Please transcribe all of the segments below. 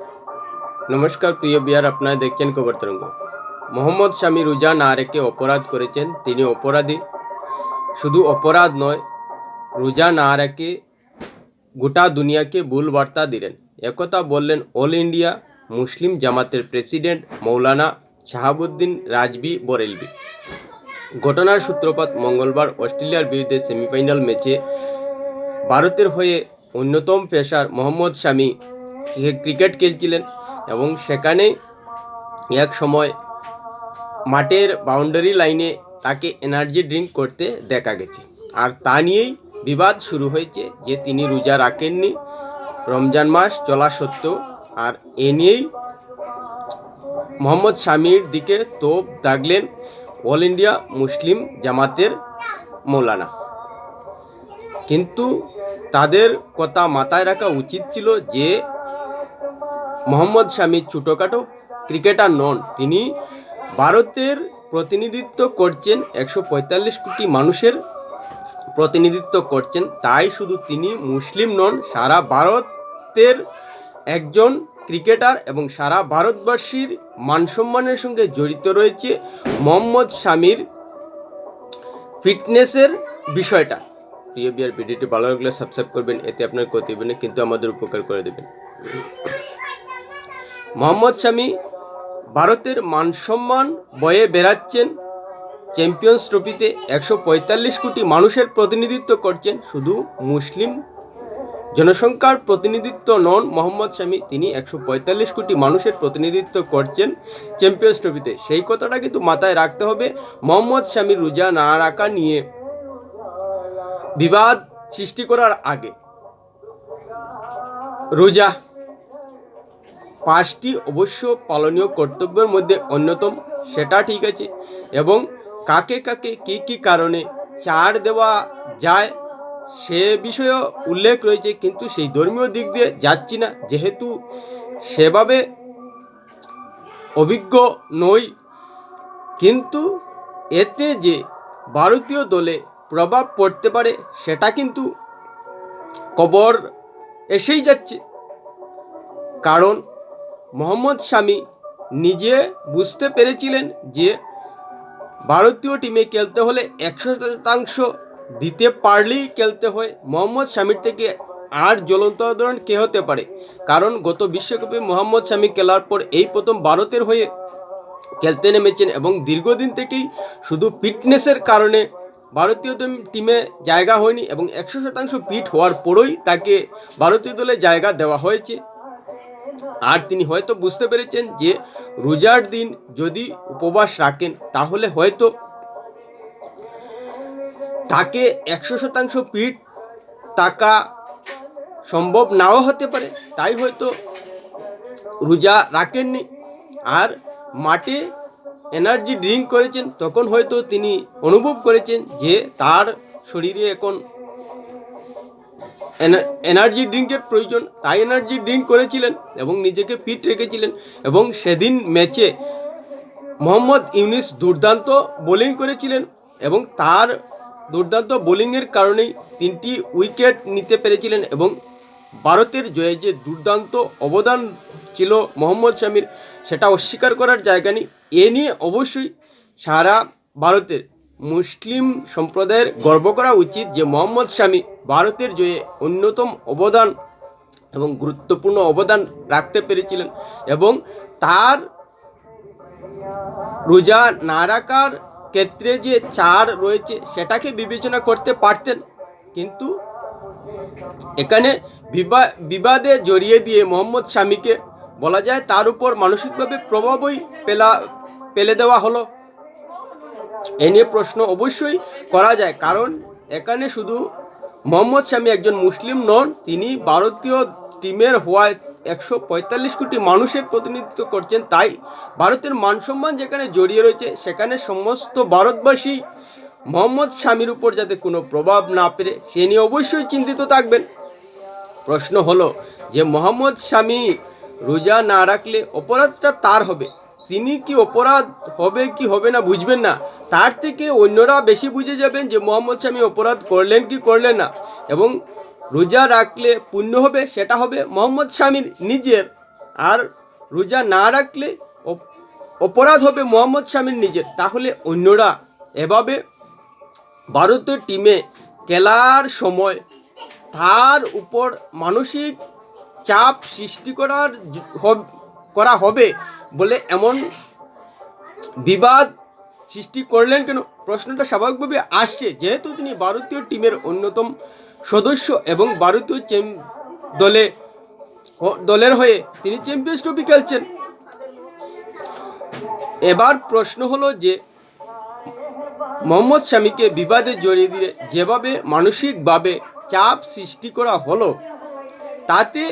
নমস্কার, প্রিয় বিয়ার আপনারা দেখছেন খবর তরঙ্গ মোহাম্মদ শামী রুজা না রেখে অপরাধ করেছেন। তিনি অপরাধী। শুধু অপরাধ নয়, রোজা রেখে গোটা দুনিয়াকে ভুল বার্তা দিলেন। একথা বললেন অল ইন্ডিয়া মুসলিম জামাতের প্রেসিডেন্ট মৌলানা শাহাবুদ্দিন রাজবি বরেলবি। ঘটনার সূত্রপাত মঙ্গলবার অস্ট্রেলিয়ার বিরুদ্ধে সেমিফাইনাল ম্যাচে ভারতের হয়ে অন্যতম পেশার মোহাম্মদ শামি ক্রিকেট খেলছিলেন এবং সেখানে এক সময় মাঠের বাউন্ডারি লাইনে তাকে এনার্জি ড্রিঙ্ক করতে দেখা গেছে। আর তা নিয়েই বিবাদ শুরু হয়েছে যে তিনি রোজা রাখেননি, রমজান মাস চলা সত্ত্বেও। আর এ নিয়েই মোহাম্মদ শামির দিকে তোপ দাগলেন অল ইন্ডিয়া মুসলিম জামাতের মৌলানা। কিন্তু তাদের কথা মাথায় রাখা উচিত ছিল যে মোহাম্মদ শামি ছোটোখাটো ক্রিকেটার নন। তিনি ভারতের প্রতিনিধিত্ব করছেন একশো পঁয়তাল্লিশ কোটি মানুষের প্রতিনিধিত্ব করছেন। তাই শুধু তিনি মুসলিম নন, সারা ভারতের একজন ক্রিকেটার এবং সারা ভারতবাসীর মানসম্মানের সঙ্গে জড়িত রয়েছে মোহাম্মদ শামির ফিটনেসের বিষয়টা। প্রিয় বিয়ার ভিডিওটি ভালো লাগলে সাবস্ক্রাইব করবেন, এতে আপনার ক্ষতি হবে কিন্তু আমাদের উপকার করে দেবেন। মোহাম্মদ শামি ভারতের মানসম্মান বয়ে বেড়াচ্ছেন। চ্যাম্পিয়ন্স ট্রফিতে একশো পঁয়তাল্লিশ কোটি মানুষের প্রতিনিধিত্ব করছেন শুধু মুসলিম জনসংখ্যার প্রতিনিধিত্ব নন, মোহাম্মদ শামি তিনি একশো পঁয়তাল্লিশ কোটি মানুষের প্রতিনিধিত্ব করছেন চ্যাম্পিয়ন্স ট্রফিতে। সেই কথাটা কিন্তু মাথায় রাখতে হবে, মোহাম্মদ শামি রোজা না রাখা নিয়ে বিবাদ সৃষ্টি করার আগে। রোজা পাঁচটি অবশ্য পালনীয় কর্তব্যের মধ্যে অন্যতম, সেটা ঠিক আছে। এবং কাকে কাকে কি কি কারণে চার দেওয়া যায়, সে বিষয়েও উল্লেখ রয়েছে, কিন্তু সেই ধর্মীয় দিক দিয়ে যাচ্ছি না। যেহেতু সেভাবে অভিজ্ঞ নই, কিন্তু এতে যে ভারতীয় দলে প্রভাব পড়তে পারে, সেটা কিন্তু কবর এসেই যাচ্ছে। কারণ মোহাম্মদ শামি নিজে বুঝতে পেরেছিলেন যে ভারতীয় টিমে খেলতে হলে একশো শতাংশ দিতে পারলেই খেলতে হয়। মোহাম্মদ শামির থেকে আর জ্বলন্ত উদাহরণ কে হতে পারে? কারণ গত বিশ্বকাপে মোহাম্মদ শামি খেলার পর এই প্রথম ভারতের হয়ে খেলতে নেমেছেন এবং দীর্ঘদিন থেকেই শুধু ফিটনেসের কারণে ভারতীয় টিম- জায়গা হয়নি এবং একশো শতাংশ ফিট হওয়ার পরই তাকে ভারতীয় দলে জায়গা দেওয়া হয়েছে। আর তিনি হয়তো বুঝতে পেরেছেন যে রোজার দিন যদি উপবাস রাখেন, তাহলে হয়তো তাকে একশো শতাংশ পিঠ টাকা সম্ভব নাও হতে পারে। তাই হয়তো রোজা রাখেননি। আর মাঠে এনার্জি ড্রিঙ্ক করেছেন, তখন হয়তো তিনি অনুভব করেছেন যে তার শরীরে এখন এনার্জি ড্রিঙ্কের প্রয়োজন। তাই এনার্জি ড্রিঙ্ক করেছিলেন এবং নিজেকে ফিট রেখেছিলেন এবং সেদিন ম্যাচে মোহাম্মদ ইউনিস দুর্দান্ত বোলিং করেছিলেন এবং তার দুর্দান্ত বোলিংয়ের কারণেই তিনটি উইকেট নিতে পেরেছিলেন এবং ভারতের জয়ে যে দুর্দান্ত অবদান ছিল মোহাম্মদ শামির, সেটা অস্বীকার করার জায়গা নেই। এ নিয়ে অবশ্যই সারা ভারতের মুসলিম সম্প্রদায়ের গর্ব করা উচিত যে মোহাম্মদ শামি ভারতের জয়ে অন্যতম অবদান এবং গুরুত্বপূর্ণ অবদান রাখতে পেরেছিলেন এবং তার রোজা না রাখার ক্ষেত্রে যে চার রয়েছে সেটাকে বিবেচনা করতে পারতেন। কিন্তু এখানে বিবা, বিবাদে জড়িয়ে দিয়ে মোহাম্মদ শামিকে বলা যায় তার উপর মানসিকভাবে প্রভাবই পেলা, পেলে দেওয়া হলো। এ নিয়ে প্রশ্ন অবশ্যই করা যায়। কারণ এখানে শুধু মোহাম্মদ শামি একজন মুসলিম নন, তিনি ভারতীয় টিমের হওয়ায় একশো পঁয়তাল্লিশ কোটি মানুষের প্রতিনিধিত্ব করছেন, তাই ভারতের মানসম্মান যেখানে জড়িয়ে রয়েছে, সেখানে সমস্ত ভারতবাসী মোহাম্মদ শামির উপর যাতে কোনো প্রভাব না পেরে সে নিয়ে অবশ্যই চিন্তিত থাকবেন। প্রশ্ন হলো যে মোহাম্মদ শামি রোজা না রাখলে অপরাধটা তার হবে? তিনি কি অপরাধ হবে কি হবে না বুঝবেন না। তার থেকে অন্যরা বেশি বুঝে যাবেন যে মোহাম্মদ শামি অপরাধ করলেন কি করলেন না এবং রোজা রাখলে পুণ্য হবে, সেটা হবে মোহাম্মদ শামির নিজের। আর রোজা না রাখলে অপরাধ হবে মোহাম্মদ শামির নিজের। তাহলে অন্যরা এভাবে ভারতের টিমে খেলার সময় তার উপর মানসিক চাপ সৃষ্টি করার করা হবে বলে এমন বিবাদ সৃষ্টি করলেন কেন? প্রশ্নটা স্বাভাবিকভাবে আসছে, যেহেতু তিনি ভারতীয় টিমের অন্যতম সদস্য এবং ভারতীয় দলে দলের হয়ে তিনি চ্যাম্পিয়ন্স ট্রফি খেলছেন। এবার প্রশ্ন হলো যে, মোহাম্মদ শামিকে বিবাদে জড়িয়ে দিয়ে যেভাবে মানসিকভাবে চাপ সৃষ্টি করা হলো, তাতে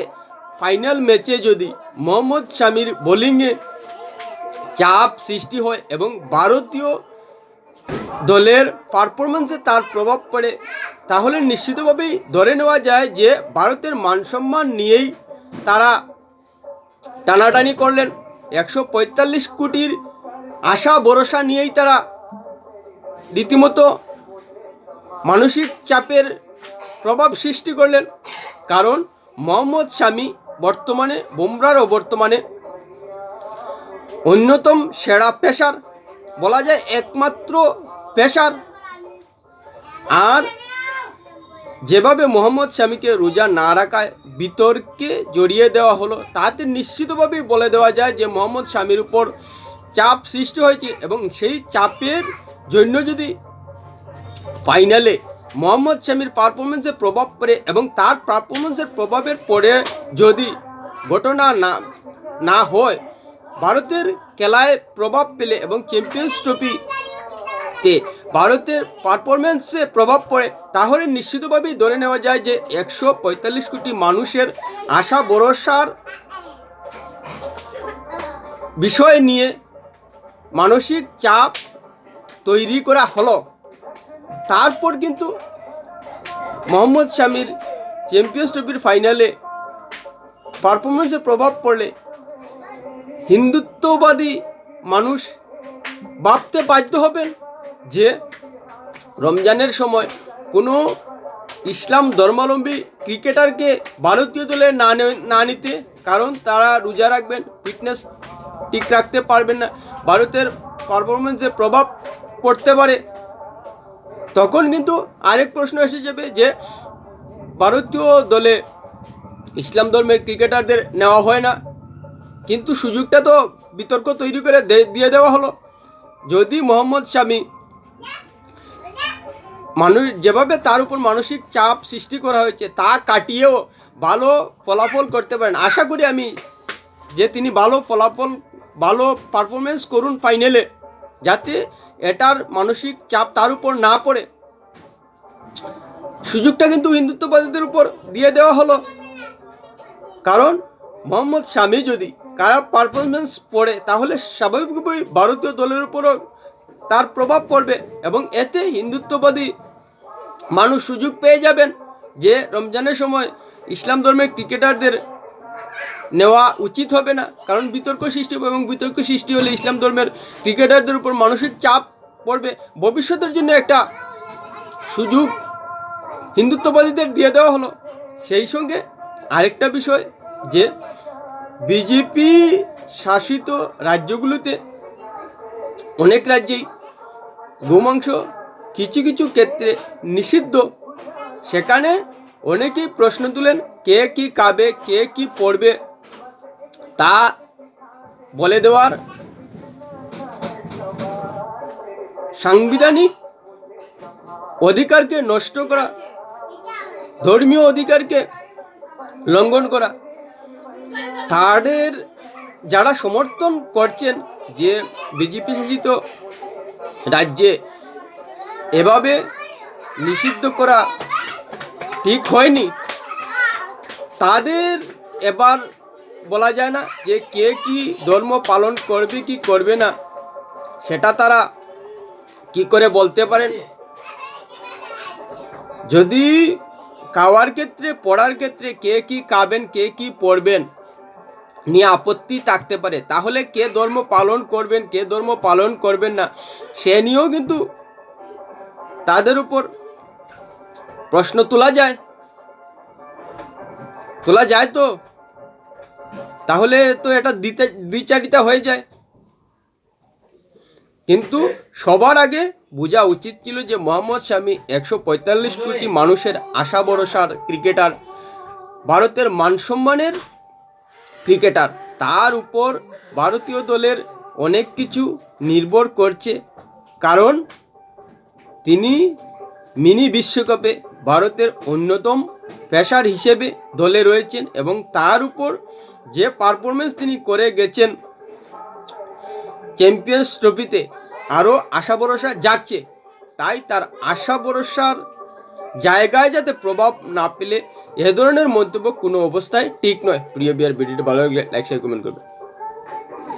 ফাইনাল ম্যাচে যদি মোহাম্মদ শামির বোলিংয়ে চাপ সৃষ্টি হয় এবং ভারতীয় দলের পারফরমেন্সে তার প্রভাব পড়ে। তাহলে নিশ্চিতভাবেই ধরে নেওয়া যায় যে ভারতের মানসম্মান নিয়েই তারা টানাটানি করলেন। একশো পঁয়তাল্লিশ কোটির আশা, ভরসা নিয়েই তারা রীতিমতো মানসিক চাপের প্রভাব সৃষ্টি করলেন। কারণ মোহাম্মদ শামি বর্তমানে বুমরারও বর্তমানে অন্যতম সেরা পেশার, বলা যায় একমাত্র পেশার। আর যেভাবে মোহাম্মদ শামিকে রোজা না রাখায় বিতর্কে জড়িয়ে দেওয়া হলো, তাতে নিশ্চিতভাবেই বলে দেওয়া যায় যে মোহাম্মদ শামির উপর চাপ সৃষ্টি হয়েছে এবং সেই চাপের জন্য যদি ফাইনালে মোহাম্মদ শামির পারফরমেন্সের প্রভাব পড়ে এবং তার পারফরমেন্সের প্রভাবের পরে যদি ঘটনা না না হয় ভারতের খেলায় প্রভাব পেলে এবং চ্যাম্পিয়ন্স ট্রফিতে ভারতের পারফরমেন্সে প্রভাব পড়ে, তাহলে নিশ্চিতভাবেই ধরে নেওয়া যায় যে একশো পঁয়তাল্লিশ কোটি মানুষের আশা, ভরসার বিষয় নিয়ে মানসিক চাপ তৈরি করা হলো। তারপর কিন্তু মোহাম্মদ শামির চ্যাম্পিয়ন্স ট্রফির ফাইনালে পারফরমেন্সের প্রভাব পড়লে হিন্দুত্ববাদী মানুষ ভাবতে বাধ্য হবেন যে রমজানের সময় কোনো ইসলাম ধর্মাবলম্বী ক্রিকেটারকে ভারতীয় দলে না নে- নিতে, কারণ তারা রোজা রাখবেন, ফিটনেস ঠিক রাখতে পারবেন না, ভারতের পারফরমেন্সে প্রভাব পড়তে পারে। তখন কিন্তু আরেক প্রশ্ন এসে যাবে যে ভারতীয় দলে ইসলাম ধর্মের ক্রিকেটারদের নেওয়া হয় না। কিন্তু সুযোগটা তো বিতর্ক তৈরি করে দিয়ে দেওয়া হলো। যদি মোহাম্মদ শামি মানুষ যেভাবে তার উপর মানসিক চাপ সৃষ্টি করা হয়েছে, তা কাটিয়েও ভালো ফলাফল করতে পারেন। আশা করি আমি যে তিনি ভালো ফলাফল, ভালো পারফরমেন্স করুন ফাইনালে যাতে এটার মানসিক চাপ তার উপর না পড়ে। সুযোগটা কিন্তু হিন্দুত্ববাদীদের উপর দিয়ে দেওয়া হলো। কারণ মোহাম্মদ শামি যদি খারাপ পারফরমেন্স পড়ে, তাহলে স্বাভাবিকভাবেই ভারতীয় দলের উপরও তার প্রভাব পড়বে এবং এতে হিন্দুত্ববাদী মানুষ সুযোগ পেয়ে যাবেন যে রমজানের সময় ইসলাম ধর্মের ক্রিকেটারদের নেওয়া উচিত হবে না। কারণ বিতর্ক সৃষ্টি হবে এবং বিতর্ক সৃষ্টি হলে ইসলাম ধর্মের ক্রিকেটারদের উপর মানসিক চাপ পড়বে। ভবিষ্যতের জন্য একটা সুযোগ হিন্দুত্ববাদীদের দিয়ে দেওয়া হলো। সেই সঙ্গে আরেকটা বিষয় যে বিজেপি শাসিত রাজ্যগুলোতে অনেক রাজ্যেই গোমাংস কিছু কিছু ক্ষেত্রে নিষিদ্ধ। সেখানে অনেকেই প্রশ্ন তুলেন, কে কি খাবে, কে কি পড়বে, তা বলে দেওয়ার সাংবিধানিক অধিকারকে নষ্ট করা, ধর্মীয় অধিকারকে লঙ্ঘন করা। তাদের যারা সমর্থন করছেন যে বিজেপি শাসিত রাজ্যে এভাবে নিষিদ্ধ করা ঠিক হয়নি, তাদের এবার বলা যায় না যে কে কি ধর্ম পালন করবে কি করবে না, সেটা তারা কি করে বলতে পারেন? যদি খাওয়ার ক্ষেত্রে, পড়ার ক্ষেত্রে কে কি খাবেন, কে কি পড়বেন নিয়ে আপত্তি থাকতে পারে। তাহলে কে ধর্ম পালন করবেন, কে ধর্ম পালন করবেন না, সে নিয়েও কিন্তু তাদের উপর প্রশ্ন তোলা যায়। তোলা যায় তো? তাহলে তো এটা দিতে দ্বিচারিতা হয়ে যায়। কিন্তু সবার আগে বোঝা উচিত ছিল যে মোহাম্মদ শামি একশো পঁয়তাল্লিশ কোটি মানুষের আশা ভরসার ক্রিকেটার, ভারতের মানসম্মানের ক্রিকেটার। তার উপর ভারতীয় দলের অনেক কিছু নির্ভর করছে। কারণ তিনি মিনি বিশ্বকাপে ভারতের অন্যতম পেশার হিসেবে দলে রয়েছেন এবং তার উপর যে পারফরমেন্স তিনি করে গেছেন চ্যাম্পিয়ন্স ট্রফিতে, আরও আশা ভরসা যাচ্ছে। তাই তার আশা ভরসার জায়গায় যাতে প্রভাব না পেলে এ ধরনের মন্তব্য কোনো অবস্থায় ঠিক নয়। প্রিয় বিয়ার ভিডিওটি ভালো লাগলে লাইক শেয়ার কমেন্ট করবে।